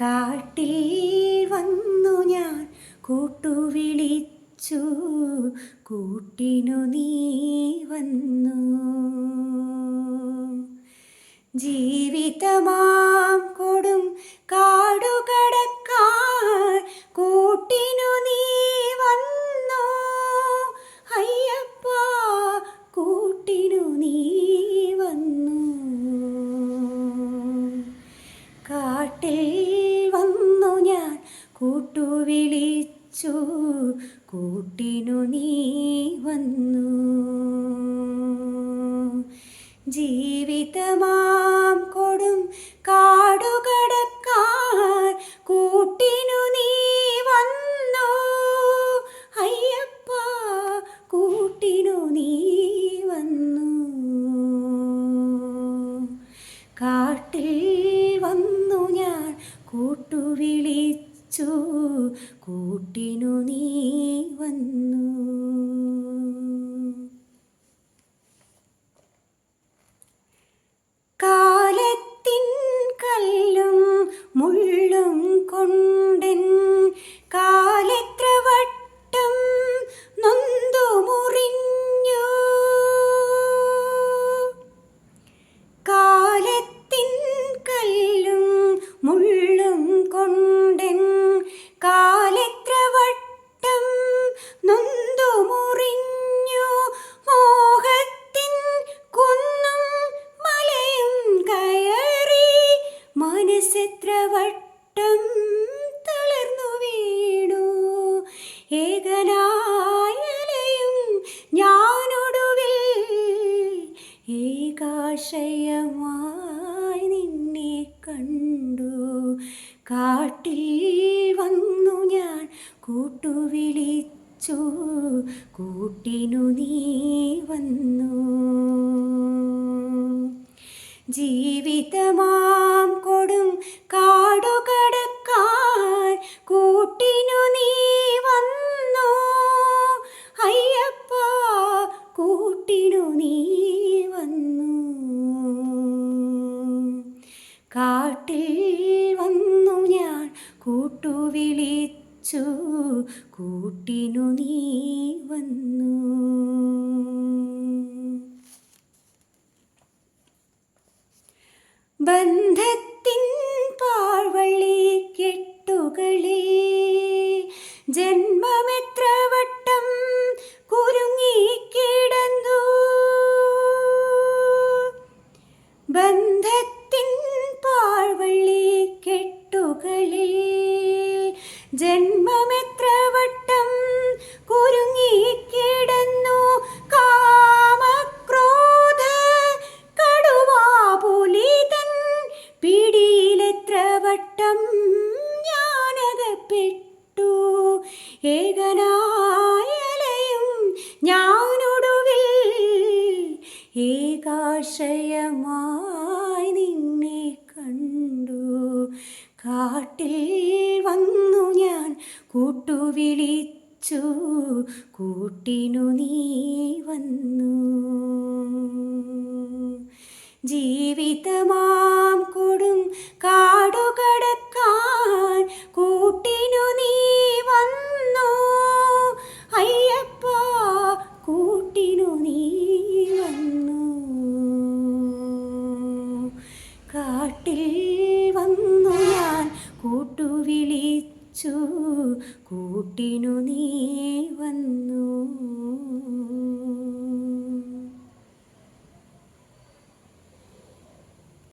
കാട്ടിൽ വന്നു ഞാൻ കൂട്ടുവിളിച്ചു. കൂട്ടിനു നീ വന്നു. ജീവിതമാം കൊടും കൂട്ടുവിളിച്ചു കൂട്ടിനു നീ വന്നു. ജീവിതമാം കൊടും കാടുകടക്കാൻ കൂട്ടിനു നീ വന്നു. അയ്യപ്പ കൂട്ടിനു നീ വന്നു. കാട്ടിൽ വന്നു ഞാൻ കൂട്ടുവിളിച്ചു കൂട്ടിനു നീ വന്നു. മനസ്സെത്ര വട്ടം തളർന്നു വീണു. ഏകനായലയും ഞാനൊടുവിൽ ഏകാശയമായി നിന്നെ കണ്ടു. കാട്ടിൽ വന്നു ഞാൻ കൂട്ടുവിളിച്ചു. കൂട്ടിനു നീ വന്നു. ജീവിതമാം കൊടും കൂട്ടിനു നീ വന്നു. കാട്ടിൽ വന്നു ഞാൻ കൂട്ടുവിളിച്ചു കൂട്ടിനു നീ വന്നു. ബന്ധത്തിൻ ബന്ധത്തിൻ പാഴ്വള്ളി കെട്ടുകളി ജന്മമെത്ര വട്ടം കുരുങ്ങി കിടന്നു കാമക്രോധ കടുവാപുലിതൻ പിടിയിലെത്ര വട്ടം ഞാനകപ്പെട്ടു ഏകനായലയും ഞാനൊടുവിൽ ഏകാശയമായി നിന്നെ കണ്ടു. കാട്ടിൽ വന്നു ഞാൻ കൂട്ടുവിളിച്ചു. കൂട്ടിനു നീ വന്നു. ജീവിതമാം കൊടും കാടുകടക്കാൻ കാട്ടിൽ വന്നു ഞാൻ കൂട്ടുവിളിച്ചു. കൂട്ടിനു നീ